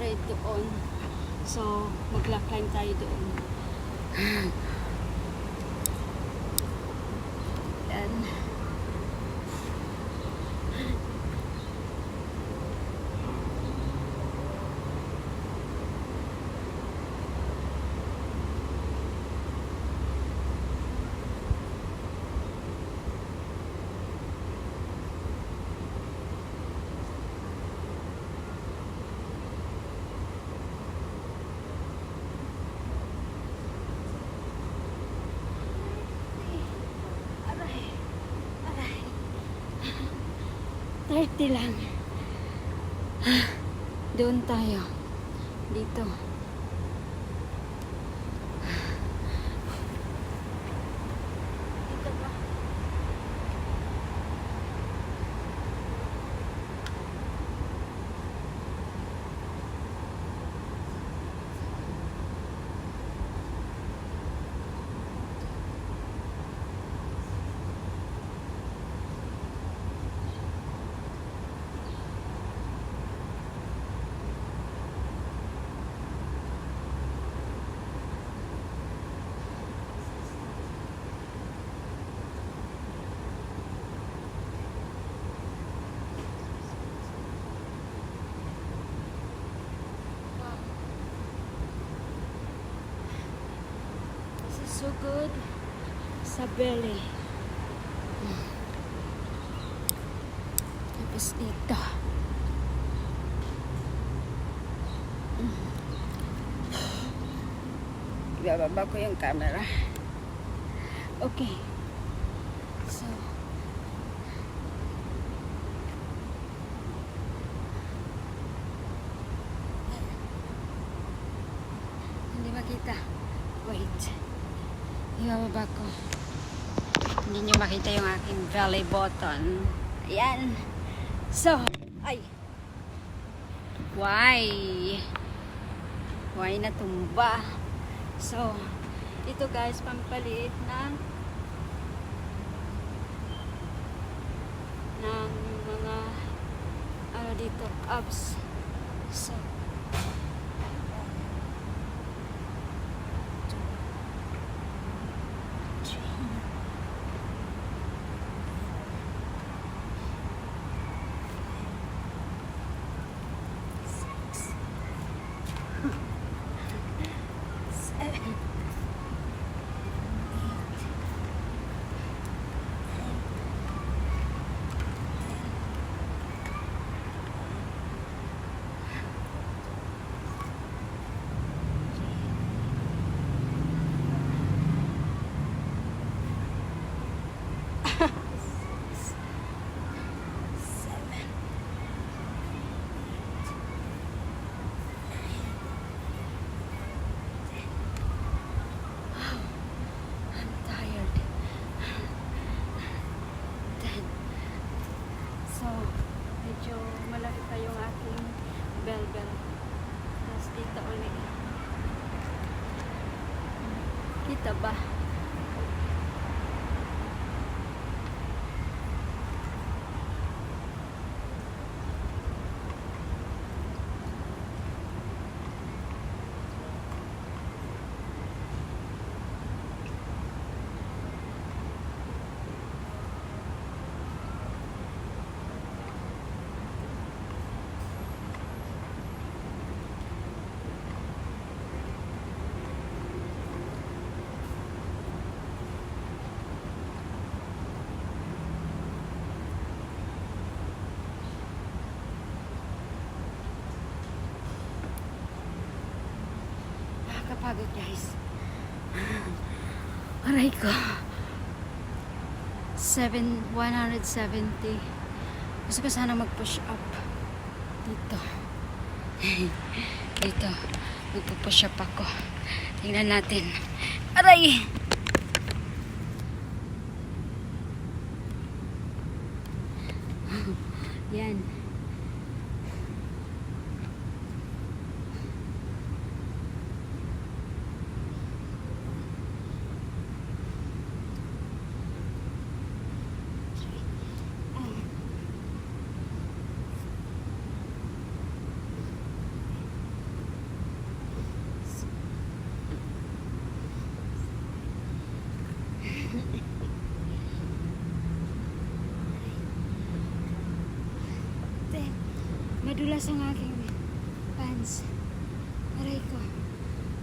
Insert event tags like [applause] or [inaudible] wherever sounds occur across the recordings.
doon. So, magla-climb tayo doon. Yan. 30 lang. Doon tayo. Dito. Dito ba? This is so good sa belly. Tapos dito. Mm. Ibababa ko yung camera. Okay. So, hindi makita. Wait. Ibababa ko. Hindi nyo makita yung aking belly button. Ayan. So, ay. Why? Why natumba? So, ito guys, pampaliit ng ng mga ano dito, abs. So, Tapos dito ulit. Kita ba? Nakakapagod guys. Aray ko. 7, 170. Gusto ko sana mag-push up. Dito. [laughs] Dito. Magpo-push up ako. Tingnan natin. Aray! Yan. Madulas ang aking pants. Aray ko.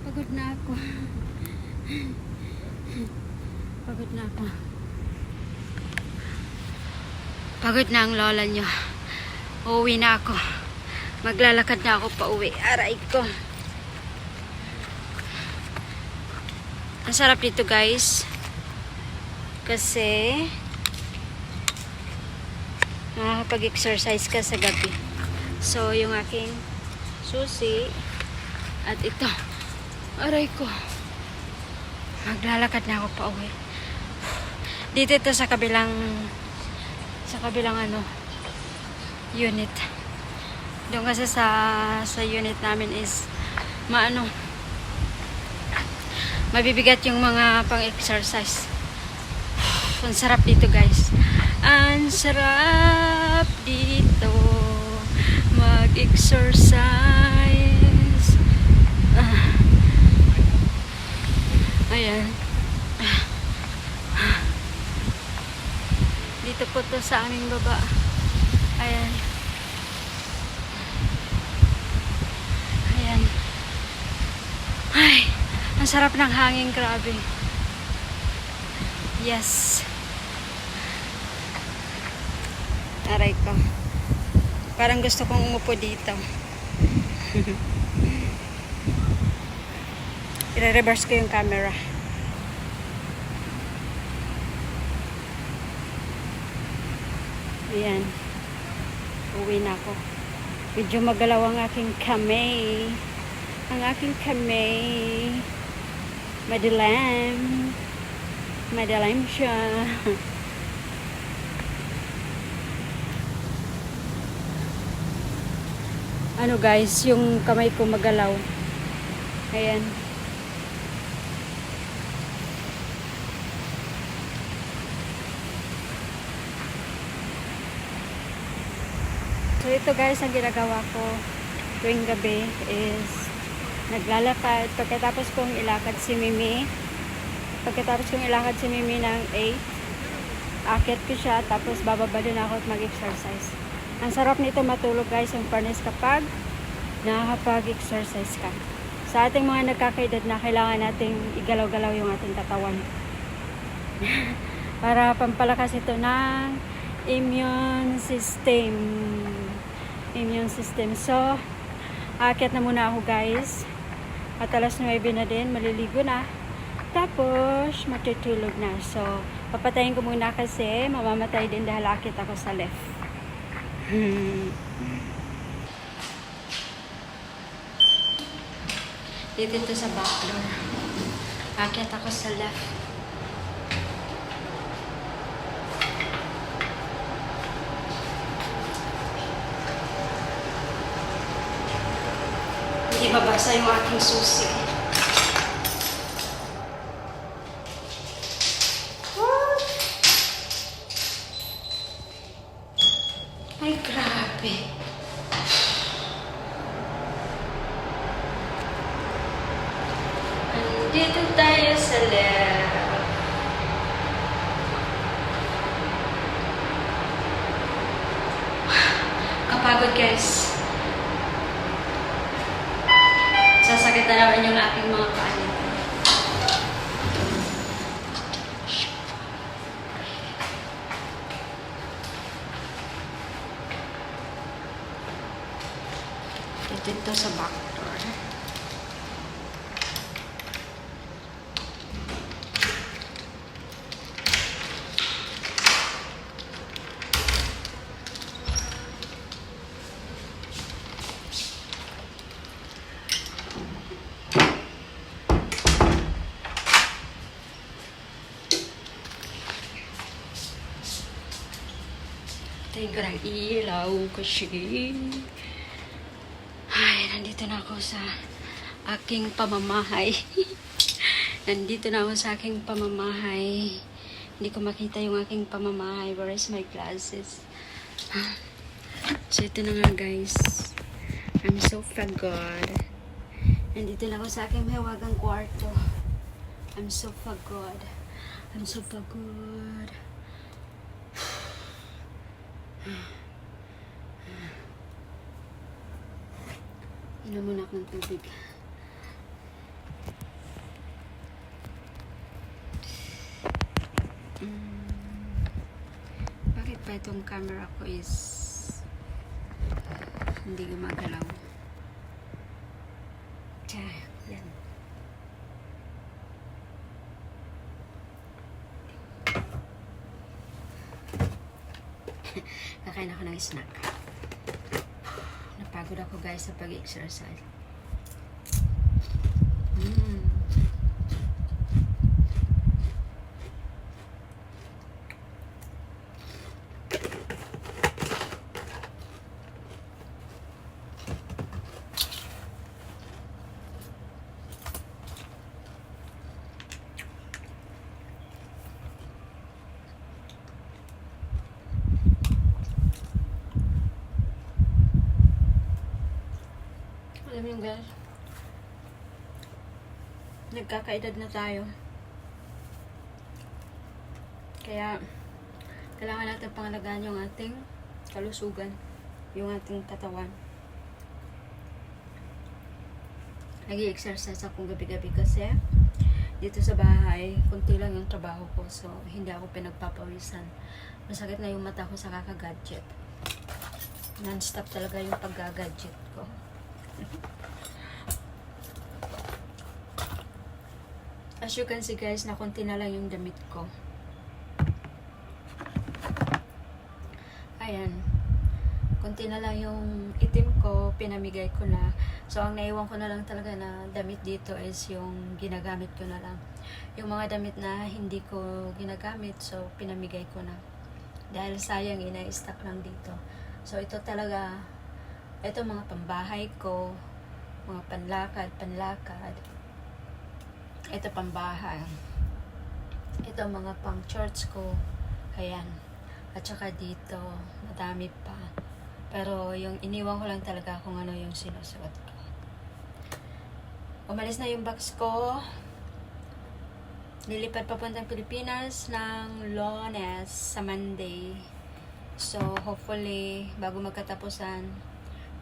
Pagod na ako. [laughs] Pagod na ako. Pagod na ang lola nyo. Uuwi na ako. Maglalakad na ako pa uwi. Aray ko. Ang sarap dito guys. Kasi nakakapag-exercise ka sa gabi. So, yung aking susi at ito. Aray ko. Maglalakad na ako pa uwi. Dito ito sa kabilang sa kabilang ano unit. Doon kasi sa sa unit namin is maano mabibigat yung mga pang-exercise. Ang sarap dito guys. Ang sarap dito mag-exercise. Ah. Ayan. Dito po to sa aming baba. Ayan. Ayan. Ay, ang sarap ng hangin, grabe. Yes. Aray ko. Parang gusto kong umupo dito. I-reverse ko yung camera. Ayan. Uwi na ako. Medyo magalaw ang aking kamay. Ang aking kamay. Madilim. Madilim siya. [laughs] ano guys, yung kamay ko magalaw. Ayan. So ito guys, ang ginagawa ko tuwing gabi is naglalakad. Pagkatapos kong ilakad si Mimi, pagkatapos kong ilakad si Mimi ng 8, akit ko siya, tapos bababa din ako at mag-exercise. Ang sarap nito matulog guys, yung furnace kapag nakakapag-exercise ka. Sa ating mga nagkakaedad na kailangan nating igalaw-galaw yung ating katawan. [laughs] Para pampalakas ito ng immune system. Immune system. So, aakyat na muna ako guys. At alas 9 na din, maliligo na. Tapos, matutulog na. So, papatayin ko muna kasi mamamatay din dahil akit ako sa left. Dito ito sa back door. Akit ako sa left. Hindi babasa yung aking susi. What? Ay, grabe. Andito tayo sa left. Kapagod guys. Sasakit na naman yung aking mga kanin. Dito ito sa back door. Tayo ko ng ilaw kasi. Ay, nandito na ako sa aking pamamahay. [laughs] nandito na ako sa aking pamamahay. Hindi ko makita yung aking pamamahay. Where is my glasses? So, ito na nga guys. I'm so pagod. Nandito na ako sa aking mahiwagang kwarto. I'm so pagod. I'm so pagod. Inom muna ako ng tubig. Mm. Bakit ba itong camera ko is hindi gumagalaw? Tsa, yan. Kakain ako ng snack. Napagod ako guys sa pag-exercise. Mm. Yung guys, nagkakaedad na tayo. Kaya, kailangan natin pangalagaan yung ating kalusugan, yung ating katawan. nag exercise ako gabi-gabi kasi dito sa bahay, kunti lang yung trabaho ko. So, hindi ako pinagpapawisan. Masakit na yung mata ko sa kakagadget. Non-stop talaga yung paggagadget ko. As you can see guys, na konti na lang yung damit ko. Ayan. Konti na lang yung itim ko, pinamigay ko na. So, ang naiwan ko na lang talaga na damit dito is yung ginagamit ko na lang. Yung mga damit na hindi ko ginagamit, so pinamigay ko na. Dahil sayang, ina-stack lang dito. So, ito talaga, ito mga pambahay ko, mga panlakad, panlakad. Ito pambahay. Ito mga pang church ko. Ayan. At saka dito, madami pa. Pero yung iniwan ko lang talaga kung ano yung sinusuot ko. Umalis na yung box ko. Nilipad papuntang Pilipinas ng Lones sa Monday. So, hopefully, bago magkatapusan,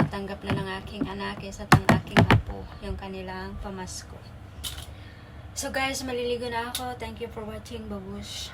matanggap na ng aking anakis at ang aking apo yung kanilang pamasko. So guys, maliligo na ako. Thank you for watching, babush.